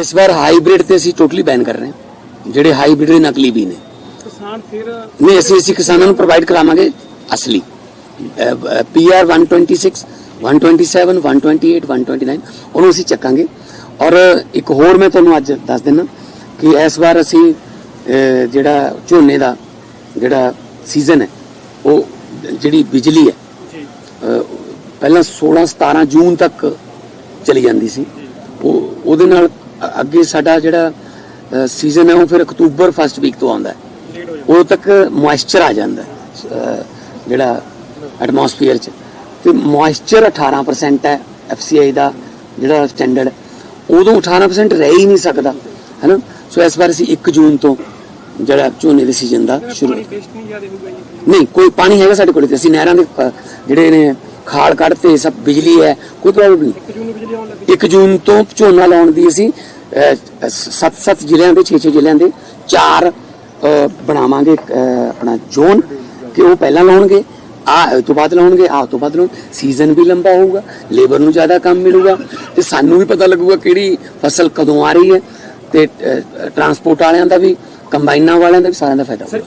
ਇਸ ਵਾਰ ਹਾਈਬ੍ਰਿਡ ਤੇ ਅਸੀਂ ਟੋਟਲੀ ਬੈਨ ਕਰ ਰਹੇ ਹਾਂ। ਜਿਹੜੇ ਹਾਈਬ੍ਰਿਡ ਦੇ ਨਕਲੀ ਵੀ ਨੇ। ਕਿਸਾਨ ਫਿਰ ਨਹੀਂ ਅਸੀਂ ਅਸੀਂ ਕਿਸਾਨਾਂ ਨੂੰ ਪ੍ਰੋਵਾਈਡ ਕਰਾਵਾਂਗੇ ਅਸਲੀ। ਪੀਆਰ 126 127 128 129 ਉਹਨੂੰ ਅਸੀਂ ਚੱਕਾਂਗੇ। ਔਰ ਇੱਕ ਹੋਰ ਮੈਂ ਤੁਹਾਨੂੰ ਅੱਜ ਦੱਸ ਦਿੰਦਾ ਕਿ ਇਸ ਵਾਰ ਅਸੀਂ ਜਿਹੜਾ ਝੋਨੇ ਦਾ ਜਿਹੜਾ ਸੀਜ਼ਨ ਹੈ ਉਹ ਜਿਹੜੀ ਬਿਜਲੀ ਹੈ ਪਹਿਲਾਂ 16 17 ਜੂਨ ਤੱਕ ਚਲੀ ਜਾਂਦੀ ਸੀ। ਉਹ ਉਹਦੇ ਨਾਲ ਅੱਗੇ ਸਾਡਾ ਜਿਹੜਾ ਸੀਜ਼ਨ ਹੈ ਉਹ ਫਿਰ ਅਕਤੂਬਰ ਫਸਟ ਵੀਕ ਤੋਂ ਆਉਂਦਾ ਹੈ। ਉਦੋਂ ਤੱਕ ਮੋਇਸਚਰ ਆ ਜਾਂਦਾ ਜਿਹੜਾ ਐਟਮੋਸਫੀਅਰ ਚ। ਤੇ ਮੋਇਸਚਰ 18% ਹੈ ਐਫਸੀਆਈ ਦਾ ਜਿਹੜਾ ਸਟੈਂਡਰਡ ਉਦੋਂ 18% ਰਹਿ ਹੀ ਨਹੀਂ ਸਕਦਾ ਹੈਨਾ ਸੋ ਇਸ ਵਾਰ ਅਸੀਂ 1 ਜੂਨ ਤੋਂ ਜਿਹੜਾ ਝੋਨੇ ਦੇ ਸੀਜ਼ਨ ਦਾ ਸ਼ੁਰੂ ਨਹੀਂ ਕੋਈ ਪਾਣੀ ਹੈਗਾ ਸਾਡੇ ਕੋਲ ਤੇ। ਅਸੀਂ ਨਹਿਰਾਂ ਦੇ ਜਿਹੜੇ ਨੇ ਖਾਲ ਕੱਢਤੇ, ਸਭ ਬਿਜਲੀ ਹੈ, ਕੋਈ ਪ੍ਰੋਬਲਮ ਨਹੀਂ। ਇੱਕ ਜੂਨ 1 ਜੂਨ ਤੋਂ ਝੋਨਾ ਲਾਉਣ ਦੀ ਅਸੀਂ 7-7 ਜ਼ਿਲ੍ਹਿਆਂ ਦੇ 6-6 ਜ਼ਿਲ੍ਹਿਆਂ ਦੇ ਚਾਰ ਬਣਾਵਾਂਗੇ ਆਪਣਾ ਜ਼ੋਨ ਕਿ ਉਹ ਪਹਿਲਾਂ ਲਾਉਣਗੇ, ਆ ਤੋਂ ਬਾਅਦ ਲਾਉਣਗੇ, ਆ ਤੋਂ ਬਾਅਦ ਲਾਉਣ ਸੀਜ਼ਨ ਵੀ ਲੰਬਾ ਹੋਊਗਾ ਲੇਬਰ ਨੂੰ ਜ਼ਿਆਦਾ ਕੰਮ ਮਿਲੂਗਾ ਤੇ ਸਾਨੂੰ ਵੀ ਪਤਾ ਲੱਗੂਗਾ ਕਿਹੜੀ ਫਸਲ ਕਦੋਂ ਆ ਰਹੀ ਹੈ ਤੇ ਟਰਾਂਸਪੋਰਟ ਵਾਲਿਆਂ ਦਾ ਵੀ ਕੰਬਾਈਨਾਂ ਵਾਲਿਆਂ ਦਾ ਵੀ ਸਾਰਿਆਂ ਦਾ ਫਾਇਦਾ ਹੋਊਗਾ।